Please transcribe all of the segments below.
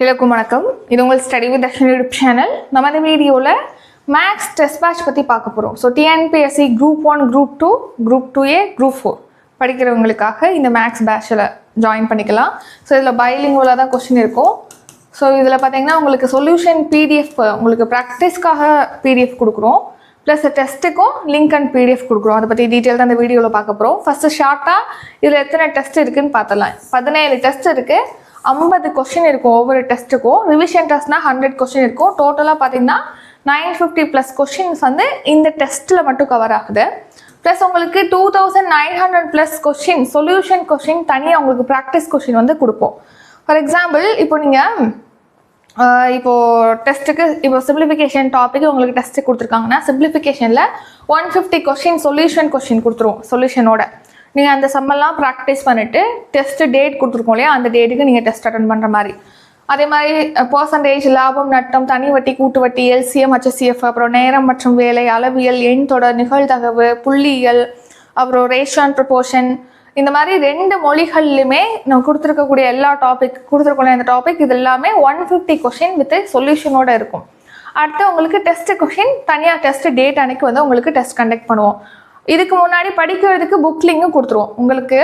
எல்லாருக்கும் வணக்கம். இது உங்கள் study with Darshan YouTube channel நம்ம இந்த வீடியோவில் மேக்ஸ் டெஸ்ட் பேட்ச் பற்றி பார்க்க போகிறோம் so TNPSC group one group two group two A group four படிக்கிறவங்களுக்காக இந்த மேக்ஸ் பேட்சில் ஜாயின் பண்ணிக்கலாம். ஸோ இதில் பைலிங்குவலாக தான் கொஸ்டின் இருக்கும். ஸோ இதில் பார்த்தீங்கன்னா உங்களுக்கு சொல்யூஷன் பிடிஎஃப் உங்களுக்கு ப்ராக்டிஸ்க்காக பிடிஎஃப் கொடுக்குறோம். ப்ளஸ் டெஸ்ட்டுக்கும் லிங்க் அண்ட் பிடிஎஃப் கொடுக்குறோம். அதை பற்றி டீட்டெயில் தான் இந்த வீடியோவில் பார்க்க போகிறோம் ஃபஸ்ட்டு ஷார்ட்டாக இதில் எத்தனை டெஸ்ட் இருக்குதுன்னு பார்த்தலாம் பதினேழு டெஸ்ட் இருக்குது ஐம்பது கொஸ்டின் இருக்கும் ஒவ்வொரு டெஸ்ட்டுக்கும் ரிவிஷன் டெஸ்ட்னா ஹண்ட்ரட் கொஸ்டின் இருக்கும். டோட்டலாக பார்த்தீங்கன்னா நைன் ஃபிஃப்டி ப்ளஸ் கொஸ்டின்ஸ் வந்து இந்த டெஸ்ட்டில் மட்டும் கவர் ஆகுது. ப்ளஸ் உங்களுக்கு two thousand nine hundred plus question solution question தனியாக உங்களுக்கு ப்ராக்டிஸ் கொஸ்டின் வந்து கொடுப்போம். ஃபார் எக்ஸாம்பிள் இப்போ நீங்கள் இப்போது இப்போ டெஸ்ட்டுக்கு இப்போ சிம்பிளிஃபிகேஷன் டாபிக் உங்களுக்கு டெஸ்ட்டு கொடுத்துருக்காங்கன்னா சிம்பிளிஃபிகேஷனில் one fifty question solution question கொடுத்துருவோம் சொல்யூஷனோட நீங்கள் அந்த சம்மெல்லாம் ப்ராக்டிஸ் பண்ணிவிட்டு டெஸ்ட்டு டேட் கொடுத்துருக்கோம் இல்லையா? அந்த டேட்டுக்கு நீங்கள் டெஸ்ட் அட்டன் பண்ணுற மாதிரி. அதே மாதிரி பர்சன்டேஜ் லாபம் நட்டம் தனி வட்டி கூட்டு வட்டி எல்சிஎம் ஹெச்எஸ்சிஎஃப் அப்புறம் நேரம் மற்றும் வேலை அளவியல் எண் தொடர் நிகழ்தகவு புள்ளியியல் அப்புறம் ரேஷன் ப்ரொபோர்ஷன் இந்த மாதிரி ரெண்டு மொழிகள்லையுமே நம்ம கொடுத்துருக்கக்கூடிய எல்லா டாபிக் கொடுத்துருக்கோம் இந்த டாபிக் இது எல்லாமே ஒன் ஃபிஃப்டி கொஷின் வித் சொல்யூஷனோட இருக்கும். அடுத்து உங்களுக்கு டெஸ்ட் கொஷின் தனியாக டெஸ்ட் டேட் அன்னைக்கு வந்து உங்களுக்கு டெஸ்ட் கண்டக்ட் பண்ணுவோம். இதுக்கு முன்னாடி படிக்கிறதுக்கு புக் லிங்கும் கொடுத்துருவோம். உங்களுக்கு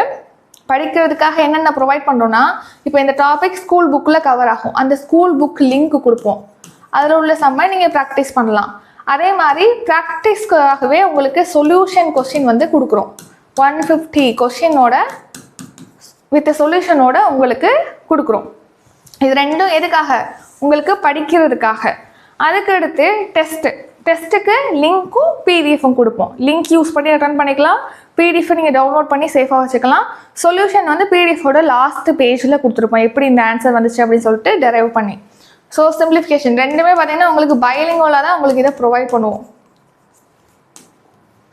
படிக்கிறதுக்காக என்னென்ன ப்ரொவைட் பண்ணுறோன்னா இப்போ இந்த டாபிக் ஸ்கூல் புக்கில் கவர் ஆகும். அந்த ஸ்கூல் புக் லிங்க் கொடுப்போம். அதில் உள்ள சம்மை நீங்கள் ப்ராக்டிஸ் பண்ணலாம். அதே மாதிரி ப்ராக்டிஸ்க்காகவே உங்களுக்கு சொல்யூஷன் கொஸ்டின் வந்து கொடுக்குறோம். ஒன் ஃபிஃப்டி கொஷினோட வித் சொல்யூஷனோட உங்களுக்கு கொடுக்குறோம். இது ரெண்டும் எதுக்காக? உங்களுக்கு படிக்கிறதுக்காக. அதுக்கு அடுத்து டெஸ்ட்டு டெஸ்ட்டுக்கு லிங்க்கும் பிடிஎஃப்பும் கொடுப்போம். லிங்க் யூஸ் பண்ணி அட்டன் பண்ணிக்கலாம். பிடிஎஃப் நீங்கள் டவுன்லோட் பண்ணி சேஃபாக வச்சுக்கலாம். சொல்யூஷன் வந்து பிடிஎஃபோட லாஸ்ட் பேஜில் கொடுத்துருப்போம். எப்படி இந்த ஆன்சர் வந்துச்சு அப்படின்னு சொல்லிட்டு டெரைவ் பண்ணி. ஸோ சிம்பிளிஃபிகேஷன் ரெண்டுமே பார்த்தீங்கன்னா உங்களுக்கு பைலிங்கோலாக தான் உங்களுக்கு இதை ப்ரொவைட் பண்ணுவோம்.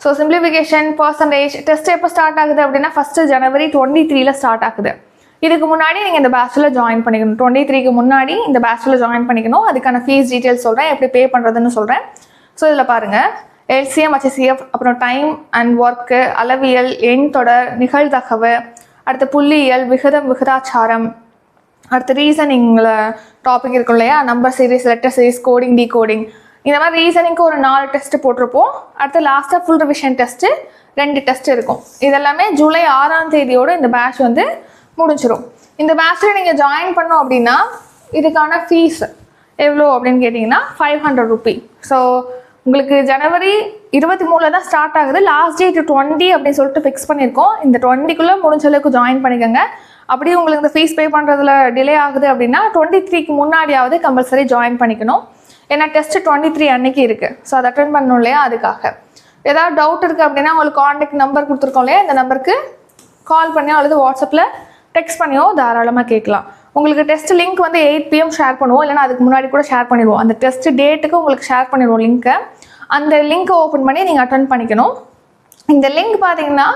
ஸோ சிம்பிளிஃபிகேஷன் பர்சன்டேஜ் டெஸ்ட் எப்போ ஸ்டார்ட் ஆகுது அப்படின்னா ஃபஸ்ட்டு ஜனவரி டுவெண்ட்டி த்ரீல ஸ்டார்ட் ஆகுது. இதுக்கு முன்னாடி நீங்கள் இந்த பேட்சில் ஜாயின் பண்ணிக்கணும். டுவெண்ட்டி த்ரீக்கு முன்னாடி இந்த பேட்சில் ஜாயின் பண்ணிக்கணும். அதுக்கான ஃபீஸ் டீட்டெயில்ஸ் சொல்கிறேன் எப்படி பே பண்ணுறதுன்னு சொல்கிறேன் ஸோ இதில் பாருங்கள் எல்சிஎம் ஹெச்சிஎஃப் அப்புறம் டைம் அண்ட் ஒர்க்கு அளவியல் எண் தொடர் நிகழ்தகவு அடுத்து புள்ளியியல் விகிதம் விகிதாச்சாரம் அடுத்து ரீசனிங்கில் டாபிக் இருக்கும் இல்லையா? Number series letter series coding decoding இந்த மாதிரி ரீசனிங்க்கு ஒரு நாலு டெஸ்ட் போட்டிருப்போம். அடுத்து லாஸ்ட்டாக ஃபுல் ரிவிஷன் டெஸ்ட்டு ரெண்டு டெஸ்ட் இருக்கும். இதெல்லாமே ஜூலை ஆறாம் தேதியோடு இந்த பேட்ச் வந்து முடிஞ்சிடும் இந்த பேட்சில் நீங்கள் ஜாயின் பண்ணோம் அப்படின்னா இதுக்கான ஃபீஸ் எவ்வளோ அப்படின்னு கேட்டிங்கன்னா ஃபைவ் ஹண்ட்ரட் ருபி ஸோ உங்களுக்கு ஜனவரி இருபத்தி மூணில் தான் ஸ்டார்ட் ஆகுது. லாஸ்ட் டேட் டுவெண்ட்டி அப்படின்னு சொல்லிட்டு ஃபிக்ஸ் பண்ணியிருக்கோம். இந்த டுவெண்ட்டிக்குள்ளே முடிஞ்ச அளவுக்கு ஜாயின் பண்ணிக்கோங்க. அப்படியே உங்களுக்கு இந்த ஃபீஸ் பே பண்ணுறதுல டிலே ஆகுது அப்படின்னா டுவெண்ட்டி த்ரீக்கு முன்னாடியாவது கம்பல்சரி ஜாயின் பண்ணிக்கணும். ஏன்னா டெஸ்ட்டு டுவெண்ட்டி த்ரீ அன்னைக்கு இருக்குது ஸோ அதை அட்டன் பண்ணணும் இல்லையா? அதுக்காக. ஏதாவது டவுட் இருக்குது அப்படின்னா உங்களுக்கு காண்டாக்ட் நம்பர் கொடுத்துருக்கோம் இல்லையா? இந்த நம்பருக்கு கால் பண்ணியோ அல்லது வாட்ஸ்அப்பில் டெக்ஸ்ட் பண்ணியோ தாராளமாக கேட்கலாம். உங்களுக்கு டெஸ்ட் லிங்க் வந்து எயிட் பிஎம் ஷேர் பண்ணுவோம். இல்லைனா அதுக்கு முன்னாடி கூட ஷேர் பண்ணிடுவோம். அந்த டெஸ்ட் டேட்டுக்கு உங்களுக்கு ஷேர் பண்ணிடுவோம் லிங்க்கை அந்த லிங்க்கை ஓப்பன் பண்ணி நீங்கள் அட்டன் பண்ணிக்கணும். இந்த லிங்க் பார்த்தீங்கன்னா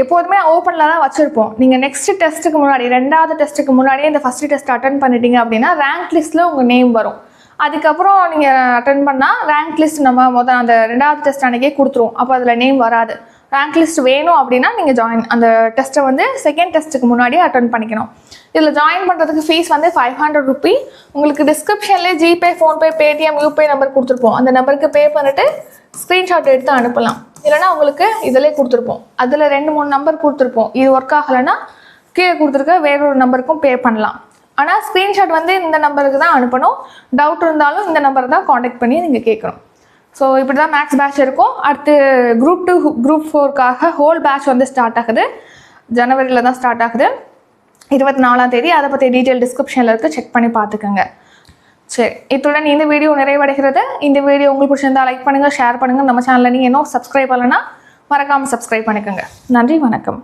எப்போதுமே ஓப்பனில் தான் வச்சுருப்போம். நீங்கள் நெக்ஸ்ட் டெஸ்ட்டுக்கு முன்னாடி ரெண்டாவது டெஸ்ட்டுக்கு முன்னாடியே இந்த ஃபஸ்ட்டு டெஸ்ட் அட்டன் பண்ணிட்டீங்க அப்படின்னா ரேங்க் லிஸ்ட்டில் உங்கள் நேம் வரும். அதுக்கப்புறம் நீங்கள் அட்டன் பண்ணால் ரேங்க் லிஸ்ட் நம்ம மொதல் அந்த ரெண்டாவது டெஸ்ட் அன்றைக்கே கொடுத்துருவோம். அப்போ அதில் நேம் வராது. ரேங்க் லிஸ்ட் வேணும் அப்படின்னா நீங்கள் ஜாயின் அந்த டெஸ்ட்டை வந்து செகண்ட் டெஸ்ட்டுக்கு முன்னாடியே அட்டன் பண்ணிக்கணும். இதில் ஜாயின் பண்ணுறதுக்கு ஃபீஸ் வந்து ஃபைவ் ஹண்ட்ரட் ருபி உங்களுக்கு டிஸ்கிரிப்ஷன்லேயே GPay PhonePe Paytm UPI number கொடுத்துருப்போம். அந்த நம்பருக்கு பே பண்ணிட்டு ஸ்க்ரீன்ஷாட் எடுத்து அனுப்பலாம். இல்லைனா உங்களுக்கு இதிலே கொடுத்துருப்போம். அதில் ரெண்டு மூணு நம்பர் கொடுத்துருப்போம். இது ஒர்க் ஆகலைன்னா கீழே கொடுத்துருக்க வேறொரு நம்பருக்கும் பே பண்ணலாம். ஆனால் ஸ்க்ரீன்ஷாட் வந்து இந்த நம்பருக்கு தான் அனுப்பணும். டவுட் இருந்தாலும் இந்த நம்பரை தான் காண்டாக்ட் பண்ணி நீங்கள் கேட்கணும். ஸோ இப்படி தான் மேக்ஸ் பேட்ச் இருக்கும். அடுத்து குரூப் டூ குரூப் ஃபோருக்காக ஹோல் பேட்ச் வந்து ஸ்டார்ட் ஆகுது. ஜனவரியில் தான் ஸ்டார்ட் ஆகுது. இருபத்தி நாலாம் தேதி. அதை பற்றி டீட்டெயில் டிஸ்கிரிப்ஷனில் இருக்குது செக் பண்ணி பார்த்துக்கோங்க. சரி இத்துடன் இந்த வீடியோ நிறைவடைகிறது. இந்த வீடியோ உங்களுக்கு பிடிச்சிருந்தா லைக் பண்ணுங்கள் ஷேர் பண்ணுங்கள் நம்ம சேனலில் நீங்கள் இன்னும் சப்ஸ்கிரைப் பண்ணலைன்னா மறக்காமல் சப்ஸ்கிரைப் பண்ணிக்கோங்க. நன்றி வணக்கம்.